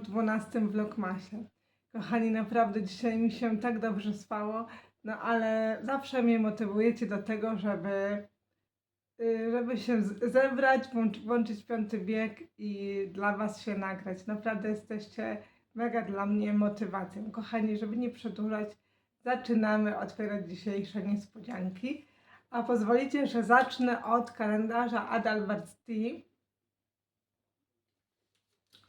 w 12 vlogmasie. Kochani, naprawdę dzisiaj mi się tak dobrze spało, no ale zawsze mnie motywujecie do tego, żeby, y, żeby się zebrać, włącz- włączyć piąty bieg i dla Was się nagrać. Naprawdę jesteście mega dla mnie motywacją. Kochani, żeby nie przedłużać, zaczynamy otwierać dzisiejsze niespodzianki. A pozwolicie, że zacznę od kalendarza Adalbert T.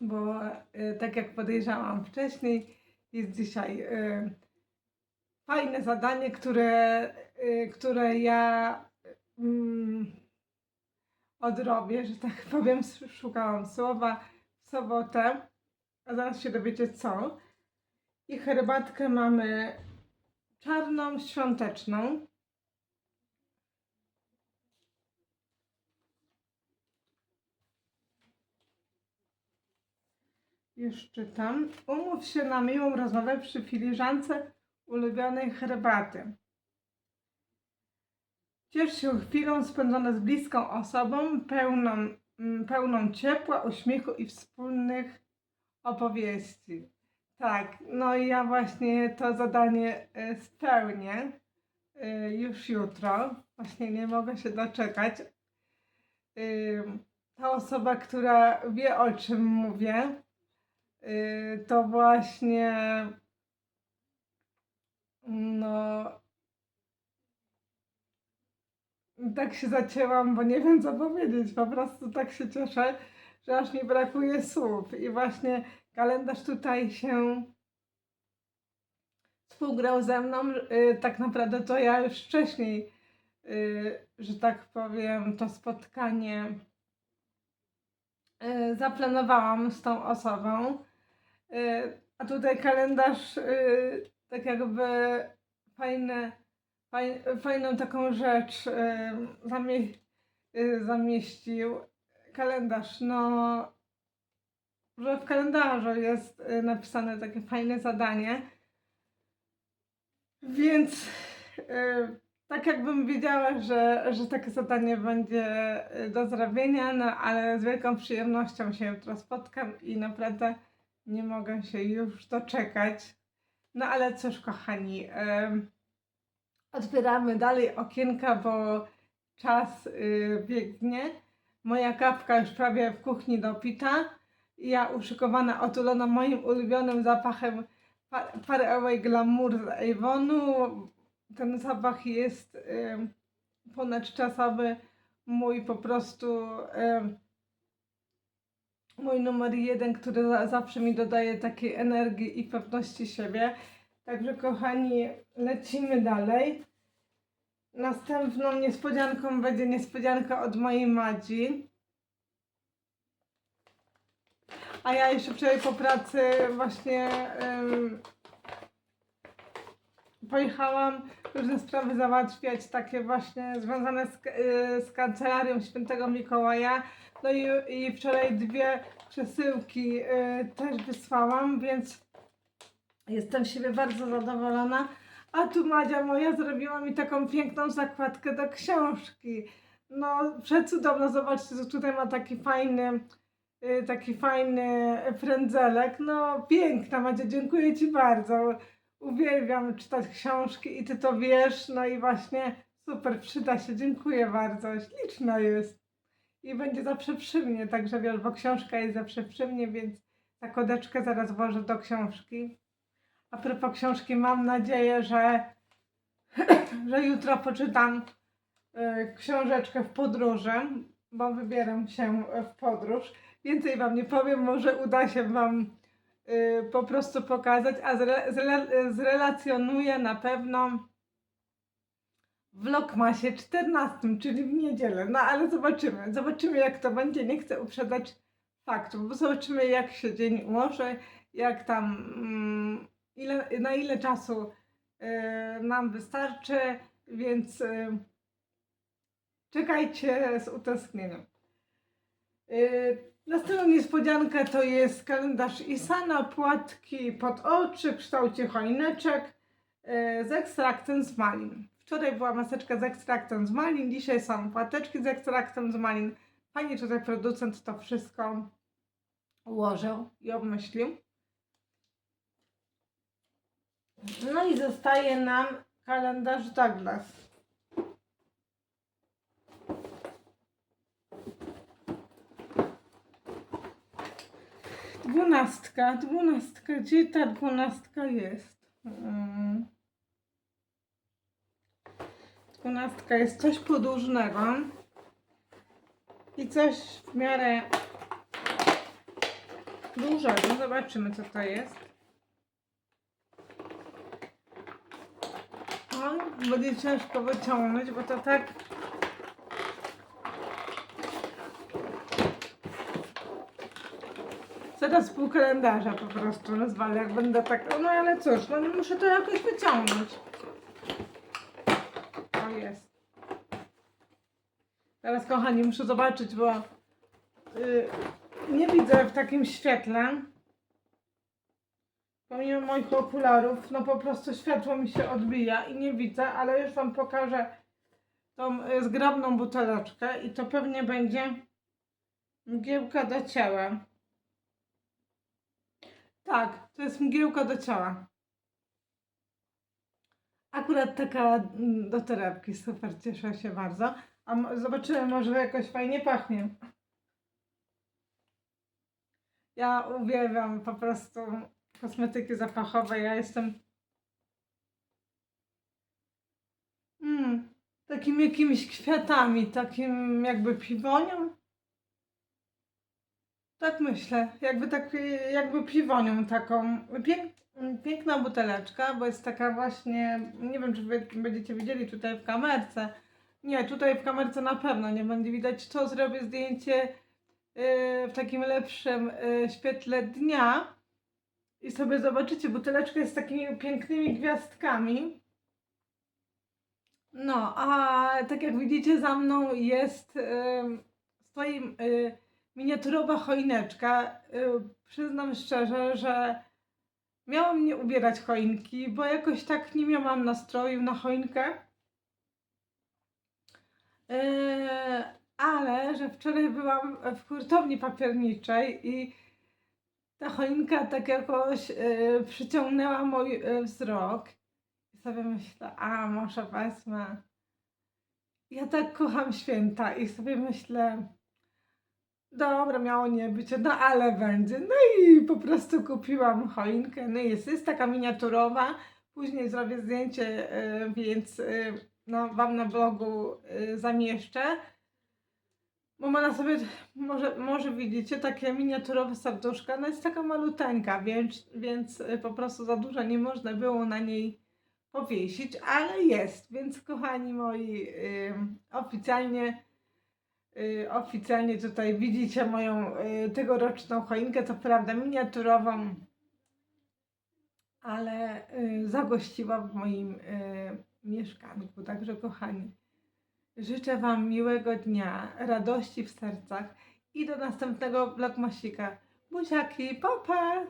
Bo y, tak jak podejrzewałam wcześniej, jest dzisiaj y, fajne zadanie, które, y, które ja mm, odrobię, że tak powiem, szukałam słowa w sobotę, a zaraz się dowiecie co. I herbatkę mamy czarną, świąteczną. Już czytam. Umów się na miłą rozmowę przy filiżance ulubionej herbaty. Ciesz się chwilą spędzoną z bliską osobą, pełną, mm, pełną ciepła, uśmiechu i wspólnych opowieści. Tak, no i ja właśnie to zadanie e, spełnię e, już jutro. Właśnie nie mogę się doczekać. Ym, Ta osoba, która wie o czym mówię, to właśnie no tak się zacięłam, bo nie wiem co powiedzieć, po prostu tak się cieszę, że aż mi brakuje słów i właśnie kalendarz tutaj się współgrał ze mną, y, tak naprawdę to ja już wcześniej, y, że tak powiem, to spotkanie y, zaplanowałam z tą osobą. Y, A tutaj kalendarz y, tak jakby fajne, faj, fajną taką rzecz y, zamie, zamieścił. Kalendarz, no, że w kalendarzu jest napisane takie fajne zadanie. Więc tak jakbym wiedziała, że, że takie zadanie będzie do zrobienia, no ale z wielką przyjemnością się jutro spotkam i naprawdę nie mogę się już doczekać. No ale cóż, kochani, otwieramy dalej okienka, bo czas y, biegnie. Moja kawka już prawie w kuchni dopita. Ja uszykowana, otulona moim ulubionym zapachem Far Away Glamour z Avonu. Ten zapach jest ponadczasowy. Mój po prostu em, mój numer jeden, który za- zawsze mi dodaje takiej energii i pewności siebie. Także kochani, lecimy dalej. Następną niespodzianką będzie niespodzianka od mojej Madzi. A ja jeszcze wczoraj po pracy właśnie em, pojechałam różne sprawy załatwiać, takie właśnie związane z, y, z kancelarią świętego Mikołaja. No i, i wczoraj dwie przesyłki y, też wysłałam, więc jestem siebie bardzo zadowolona. A tu Madzia moja zrobiła mi taką piękną zakładkę do książki. No, przecudowna, zobaczcie, tutaj ma taki fajny, y, taki fajny frędzelek. No, piękna Madzia, dziękuję Ci bardzo. Uwielbiam czytać książki i Ty to wiesz, no i właśnie super, przyda się, dziękuję bardzo, śliczna jest. I będzie zawsze przy mnie, także wiesz, bo książka jest zawsze przy mnie, więc ta kodeczkę zaraz włożę do książki. A propos książki, mam nadzieję, że, że jutro poczytam y, książeczkę w podróży, bo wybieram się w podróż. Więcej Wam nie powiem, może uda się Wam po prostu pokazać, a zre, zre, zrelacjonuję na pewno w Vlogmasie 14, czyli w niedzielę. No ale zobaczymy, zobaczymy jak to będzie. Nie chcę uprzedzać faktów, bo zobaczymy jak się dzień ułoży, jak tam, mm, ile, na ile czasu y, nam wystarczy, więc y, czekajcie z utęsknieniem. Następna niespodzianka to jest kalendarz Isana, płatki pod oczy w kształcie choineczek y, z ekstraktem z malin. Wczoraj była maseczka z ekstraktem z malin, dzisiaj są płateczki z ekstraktem z malin. Że tutaj producent to wszystko ułożył i obmyślił. No i zostaje nam kalendarz Douglas. Dwunastka, dwunastka, gdzie ta dwunastka jest? Mm. Dwunastka jest coś podłużnego i coś w miarę dużego. Zobaczymy, co to jest. O, będzie ciężko wyciągnąć, bo to tak Zaraz pół kalendarza po prostu rozwalę, jak będę tak... No ale cóż, no muszę to jakoś wyciągnąć. O, jest. Teraz, kochani, muszę zobaczyć, bo y, nie widzę w takim świetle. Pomimo moich okularów, no po prostu światło mi się odbija i nie widzę, ale już Wam pokażę tą y, zgrabną buteleczkę i to pewnie będzie mgiełka do ciała. Tak, to jest mgiełka do ciała. Akurat taka mm, do torebki, super, cieszę się bardzo. A zobaczymy, może jakoś fajnie pachnie. Ja uwielbiam po prostu kosmetyki zapachowe. Ja jestem mm, takimi jakimiś kwiatami, takim jakby piwonią. Tak myślę, jakby tak, jakby piwonią taką. Pięk, piękna buteleczka, bo jest taka właśnie, nie wiem czy wy będziecie widzieli tutaj w kamerce. Nie, tutaj w kamerce na pewno nie będzie widać, to zrobię zdjęcie y, w takim lepszym y, świetle dnia. I sobie zobaczycie, buteleczka jest z takimi pięknymi gwiazdkami. No, a tak jak widzicie za mną jest, y, stoi miniaturowa choineczka. Y, przyznam szczerze, że miałam nie ubierać choinki, bo jakoś tak nie miałam nastroju na choinkę. Y, ale że wczoraj byłam w hurtowni papierniczej i ta choinka tak jakoś y, przyciągnęła mój wzrok. I sobie myślę, a może wezmę. Ja tak kocham święta i sobie myślę, Dobra, miało nie być, no ale będzie. No i po prostu kupiłam choinkę. No jest, jest taka miniaturowa. Później zrobię zdjęcie, y, więc y, no, Wam na blogu y, zamieszczę. Bo ma na sobie, może, może widzicie, takie miniaturowe serduszka. No jest taka maluteńka, więc, więc po prostu za dużo nie można było na niej powiesić, ale jest. Więc kochani moi, oficjalnie oficjalnie tutaj widzicie moją y, tegoroczną choinkę, co prawda miniaturową, ale y, zagościła w moim y, mieszkanku. Także kochani, życzę Wam miłego dnia, radości w sercach i do następnego vlogmasika. Buziaki, papa!